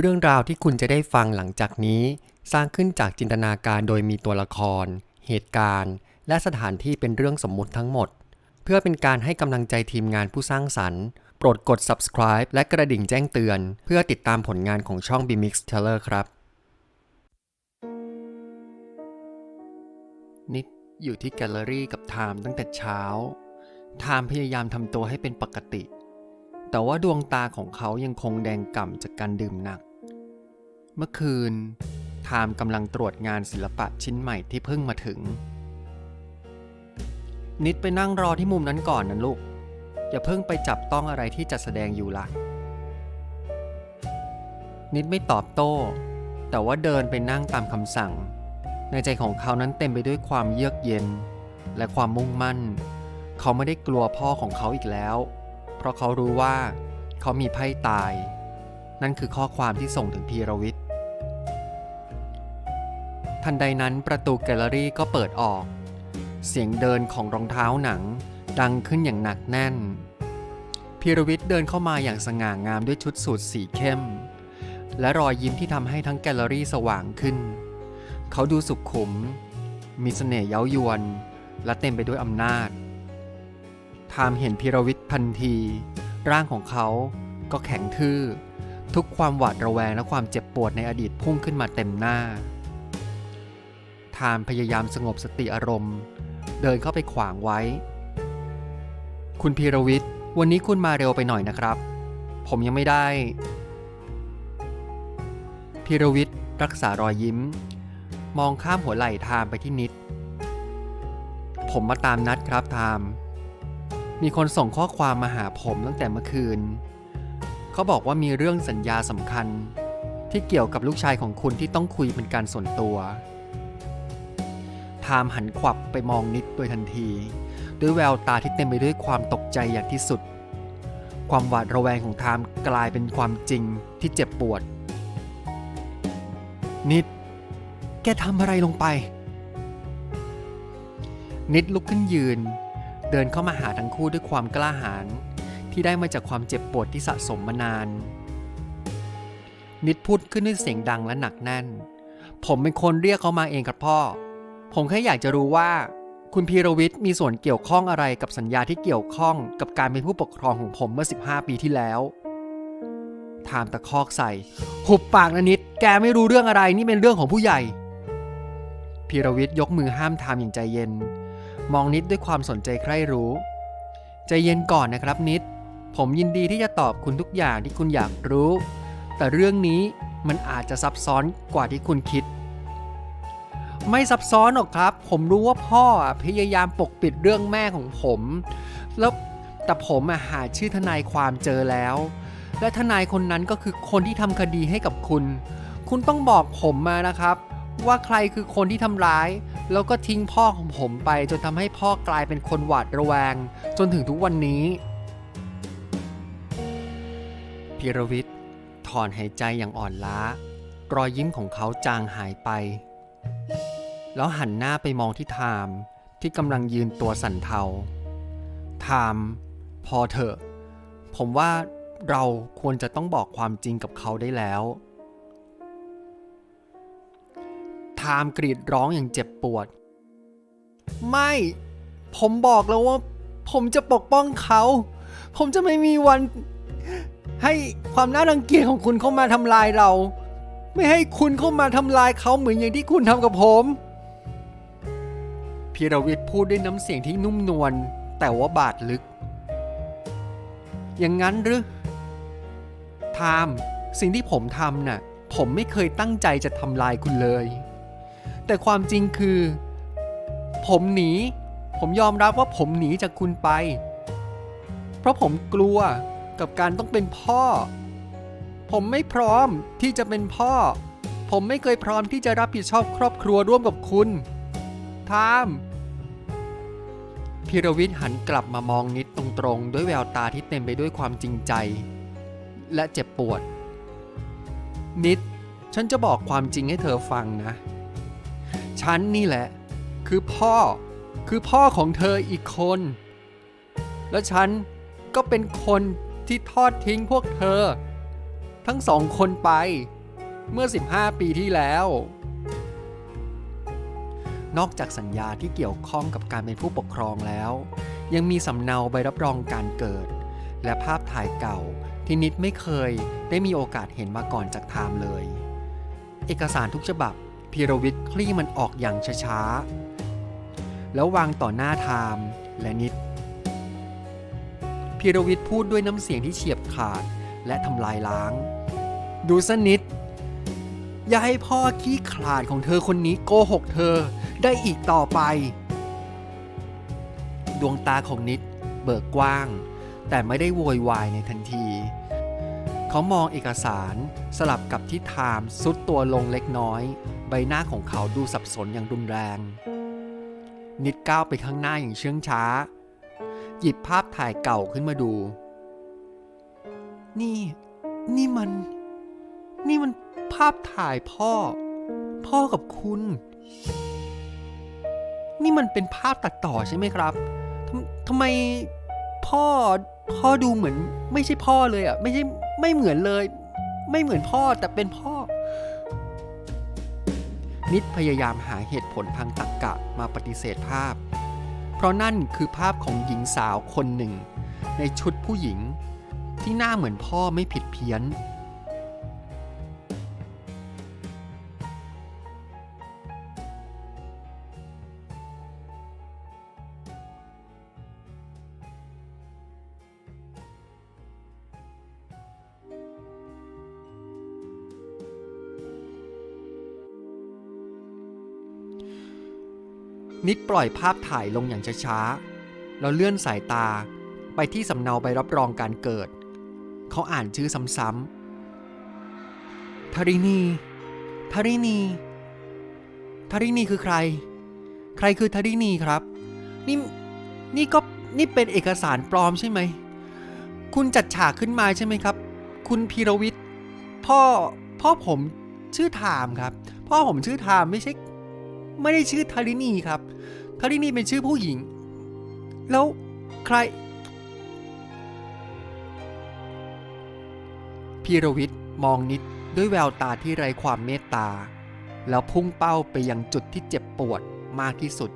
เรื่องราวที่คุณจะได้ฟังหลังจากนี้ สร้างขึ้นจากจินตนาการโดยมีตัวละคร เหตุการณ์ และสถานที่เป็นเรื่องสมมุติทั้งหมด เพื่อเป็นการให้กำลังใจทีมงานผู้สร้างสรรค์ โปรดกด subscribe และกระดิ่งแจ้งเตือน เพื่อติดตามผลงานของช่อง BMix Teller ครับ นิดอยู่ที่แกลเลอรี่กับไทม์ตั้งแต่เช้าไทม์พยายามทำตัวให้เป็นปกติแต่ว่าดวงตาของเขายังคงแดงก่ำจากการดื่มหนัก เมื่อคืนไทม์กำลังตรวจงานศิลปะชิ้นใหม่ที่เพิ่งมาถึง นิดไปนั่งรอที่มุมนั้นก่อนนะลูก อย่าเพิ่งไปจับต้องอะไรที่จัดแสดงอยู่ละนิดไม่ตอบโต้ แต่ว่าเดินไปนั่งตามคำสั่ง ในใจของเขานั้นเต็มไปด้วยความเยือกเย็น และความมุ่งมั่น เขาไม่ได้กลัวพ่อของเขาอีกแล้ว เพราะเขารู้ว่า เขามีไพ่ตาย นั่นคือข้อความที่ส่งถึงพีรวิทย์ ทันใดนั้นประตูแกลเลอรี่ก็เปิดออก เสียงเดินของรองเท้าหนังดังขึ้นอย่างหนักแน่นพีรวิทย์เดินเข้ามาอย่างสง่างามด้วยชุดสูทสีเข้ม และรอยยิ้มที่ทำให้ทั้งแกลเลอรี่สว่างขึ้น เขาดูสุขุม มีเสน่ห์เย้ายวน และเต็มไปด้วยอำนาจทามเห็นพีรวิทย์ทันที ร่างของเขาก็แข็งทื่อ ทุกความหวาดระแวงและความเจ็บปวดในอดีตพุ่งขึ้นมาเต็มหน้า ทามพยายามสงบสติอารมณ์ เดินเข้าไปขวางไว้ คุณพีรวิทย์ วันนี้คุณมาเร็วไปหน่อยนะครับ ผมยังไม่ได้ พีรวิทย์รักษารอยยิ้ม มองข้ามหัวไหล่ทามไปที่นิด ผมมาตามนัดครับทาม มีคนส่งข้อความมาหาผมตั้งแต่เมื่อคืน เขาบอกว่ามีเรื่องสัญญาสำคัญที่เกี่ยวกับลูกชายของคุณที่ต้องคุยเป็นการส่วนตัว ทามหันขวับไปมองนิดโดยทันที ด้วยแววตาที่เต็มไปด้วยความตกใจอย่างที่สุด ความหวาดระแวงของทามกลายเป็นความจริงที่เจ็บปวด นิด แกทำอะไรลงไป นิดลุกขึ้นยืน เดินเข้ามาหาทั้งคู่ด้วยความกล้าหาญที่ได้มาจากความเจ็บปวดที่สะสมมานาน นิดพูดขึ้นด้วยเสียงดังและหนักแน่น ผมเป็นคนเรียกเขามาเองครับพ่อ ผมแค่อยากจะรู้ว่า คุณพีรวิทย์มีส่วนเกี่ยวข้องอะไรกับสัญญาที่เกี่ยวข้องกับการเป็นผู้ปกครองของผมเมื่อ 15 ปีที่แล้วทามตะคอกใส่ หุบปากนะนิด แกไม่รู้เรื่องอะไรนี่เป็นเรื่องของผู้ใหญ่ พีรวิทย์ยกมือห้ามทามอย่างใจเย็น มองนิดด้วยความสนใจใคร่รู้ ใจเย็นก่อนนะครับนิด ผมยินดีที่จะตอบคุณทุกอย่างที่คุณอยากรู้ แต่เรื่องนี้มันอาจจะซับซ้อนกว่าที่คุณคิด ไม่ซับซ้อนหรอกครับ ผมรู้ว่าพ่อพยายามปกปิดเรื่องแม่ของผม แล้วแต่ผมอะหาชื่อทนายความเจอแล้ว และทนายคนนั้นก็คือคนที่ทำคดีให้กับคุณ คุณต้องบอกผมมานะครับ ว่าใครคือคนที่ทำร้าย แล้วก็ทิ้งพ่อของผมไป จนทำให้พ่อกลายเป็นคนหวาดระแวง จนถึงทุกวันนี้พีรวิทย์ถอนหายใจอย่างอ่อนล้ารอยยิ้มของเขาจางหายไป แล้วหันหน้าไปมองที่ไทม์ที่กำลังยืนตัวสั่นเทาไทม์พอเถอะ ผมว่าเราควรจะต้องบอกความจริงกับเขาได้แล้วไทม์กรีดร้องอย่างเจ็บปวด ไม่ ผมบอกแล้วว่า ผมจะปกป้องเขา ผมจะไม่มีวันให้ความน่ารังเกียจของคุณเข้ามาทำลายเรา ไม่ให้คุณเข้ามาทำลายเขาเหมือนอย่างที่คุณทำกับผม พีรวิทย์พูดด้วยน้ำเสียงที่นุ่มนวลแต่ว่าบาดลึก อย่างนั้นหรือทามสิ่งที่ผมทำน่ะ ผมไม่เคยตั้งใจจะทำลายคุณเลย แต่ความจริงคือ ผมหนี ผมยอมรับว่าผมหนีจากคุณไป เพราะผมกลัวกับการต้องเป็นพ่อ ผมไม่พร้อมที่จะเป็นพ่อ ผมไม่เคยพร้อมที่จะรับผิดชอบครอบครัวร่วมกับคุณทาม พีรวิทย์หันกลับมามองนิดตรงๆ ด้วยแววตาที่เต็มไปด้วยความจริงใจ และเจ็บปวด นิด ฉันจะบอกความจริงให้เธอฟังนะ ฉันนี่แหละ คือพ่อคือพ่อของเธออีกคน และฉันก็เป็นคนที่ทอดทิ้งพวกเธอ ทั้งสองคนไปเมื่อ 15 ปีที่แล้ว นอกจากสัญญาที่เกี่ยวข้องกับการเป็นผู้ปกครองแล้ว ยังมีสำเนาใบรับรองการเกิด และภาพถ่ายเก่าที่นิดไม่เคยได้มีโอกาสเห็นมาก่อนจากไทม์เลย เอกสารทุกฉบับพีรวิทย์คลี่มันออกอย่างช้าๆ แล้ววางต่อหน้าไทม์และนิดพีรวิทย์พูดด้วยน้ำเสียงที่เฉียบขาดและทำลายล้าง ดูสนิทอย่าให้พ่อขี้ขลาดของเธอคนนี้โกหกเธอ ได้อีกต่อไป ดวงตาของนิดเบิกกว้าง แต่ไม่ได้โวยวายในทันที เขามองเอกสารสลับกับที่ไทม์ซุดตัวลงเล็กน้อย ใบหน้าของเขาดูสับสนอย่างรุนแรง นิดก้าวไปข้างหน้าอย่างเชื่องช้า หยิบภาพถ่ายเก่าขึ้นมาดู นี่ นี่มัน นี่มันภาพถ่ายพ่อ พ่อกับคุณ นี่มันเป็นภาพตัดต่อใช่ไหมครับทำทำไมพ่อพ่อดูเหมือน ไม่ใช่พ่อเลยอะ ไม่ใช่ไม่เหมือนเลย ไม่เหมือนพ่อแต่เป็นพ่อ นิดพยายามหาเหตุผลทางตรรกกะมาปฏิเสธภาพ เพราะนั่นคือภาพของหญิงสาวคนหนึ่ง ในชุดผู้หญิง ที่หน้าเหมือนพ่อไม่ผิดเพี้ยน นิดปล่อยภาพถ่ายลงอย่างช้าๆ แล้วเลื่อนสายตาไปที่สำเนาใบรับรองการเกิด เขาอ่านชื่อซ้ำๆทารินีทารินีทารินีคือใคร ใครคือทารินีครับ นี่นี่ก็นี่เป็นเอกสารปลอมใช่ไหม คุณจัดฉากขึ้นมาใช่ไหมครับ คุณพีรวิทย์พ่อพ่อผมชื่อไทม์ครับ พ่อผมชื่อไทม์ไม่ใช่ ไม่ได้ชื่อทารินีครับ ทารินีเป็นชื่อผู้หญิง แล้วใคร พีรวิทย์มองนิดด้วยแววตาที่ไร้ความเมตตา แล้วพุ่งเป้าไปยังจุดที่เจ็บปวดมากที่สุด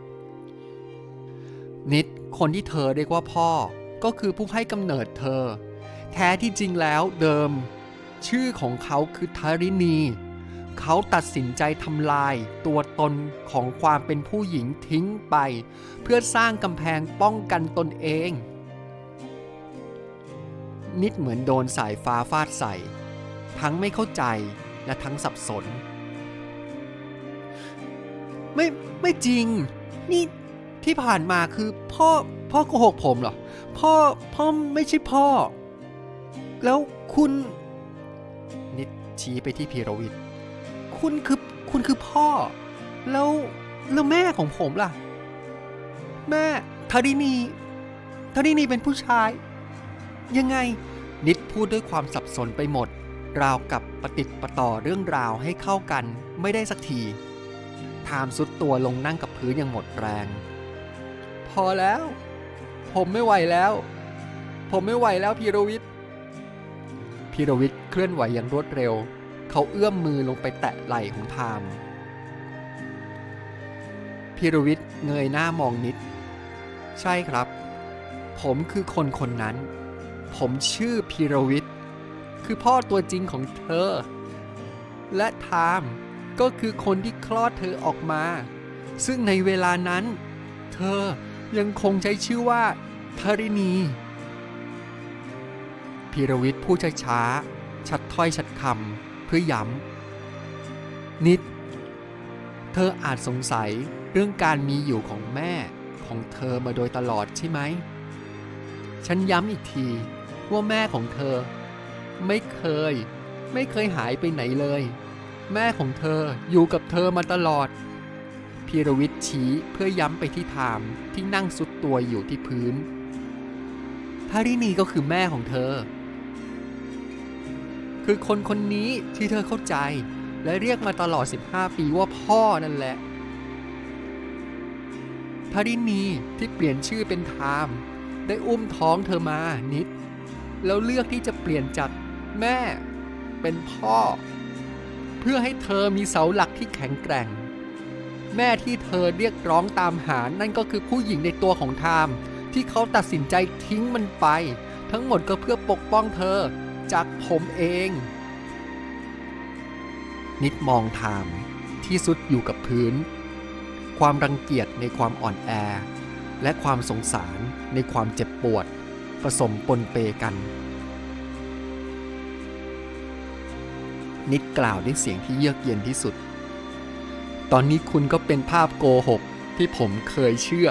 นิดคนที่เธอเรียกว่าพ่อก็คือผู้ให้กำเนิดเธอ แท้ที่จริงแล้วเดิม ชื่อของเขาคือทารินี เขาตัดสินใจทำลาย ตัวตนของความเป็นผู้หญิงทิ้งไป เพื่อสร้างกำแพงป้องกันตนเอง นิดเหมือนโดนสายฟ้าฟาดใส่ ทั้งไม่เข้าใจและทั้งสับสน ไม่ไม่จริง นี่ที่ผ่านมาคือพ่อพ่อโกหกผมเหรอ พ่อพ่อไม่ใช่พ่อ แล้วคุณนิดชี้ไปที่พีรวิทย์ คุณคือคุณคือพ่อ แล้วแล้วแม่ของผมล่ะ แม่ธารินีธารินีเป็นผู้ชาย ยังไง นิดพูดด้วยความสับสนไปหมด ราวกับปฏิดประต่อเรื่องราวให้เข้ากันไม่ได้สักทีไทามสุดตัวลงนั่งกับพื้นอย่างหมดแรง พอแล้ว ผมไม่ไหวแล้ว ผมไม่ไหวแล้วพีรวิทย์พีรวิทย์เคลื่อนไหวอย่างรวดเร็ว เขาเอื้อมมือลงไปแตะไหล่ของไทม์พีรวิทย์เงยหน้ามองนิด ใช่ครับ ผมคือคนคนนั้น ผมชื่อพีรวิทย์คือพ่อตัวจริงของเธอ และไทม์ก็คือคนที่คลอดเธอออกมา ซึ่งในเวลานั้น เธอยังคงใช้ชื่อว่าธารินีพีรวิทย์พูดช้าๆชัดถ้อยชัดคำ พื่อย้ำนิด เธออาจสงสัยเรื่องการมีอยู่ของแม่ของเธอมาโดยตลอดใช่ไหม ฉันย้ำอีกทีว่าแม่ของเธอ ไม่เคย ไม่เคยหายไปไหนเลย แม่ของเธออยู่กับเธอมาตลอดพีรวิทย์ชี้เพื่อย้ำไปที่ไทม์ที่นั่งสุดตัวอยู่ที่พื้นทารินีก็คือแม่ของเธอ คือคนคนนี้ที่เธอเข้าใจ และเรียกมาตลอด 15 ปีว่าพ่อนั่นแหละทารินีที่เปลี่ยนชื่อเป็นไทม์ได้อุ้มท้องเธอมานิด แล้วเลือกที่จะเปลี่ยนจากแม่เป็นพ่อ เพื่อให้เธอมีเสาหลักที่แข็งแกร่ง แม่ที่เธอเรียกร้องตามหานั่นก็คือผู้หญิงในตัวของไทม์ที่เขาตัดสินใจทิ้งมันไป ทั้งหมดก็เพื่อปกป้องเธอ จากผมเอง นิดมองไทม์ที่สุดอยู่กับพื้น ความรังเกียจในความอ่อนแอ และความสงสารในความเจ็บปวด ผสมปนเปกัน นิดกล่าวด้วยเสียงที่เยือกเย็นที่สุด ตอนนี้คุณก็เป็นภาพโกหกที่ผมเคยเชื่อ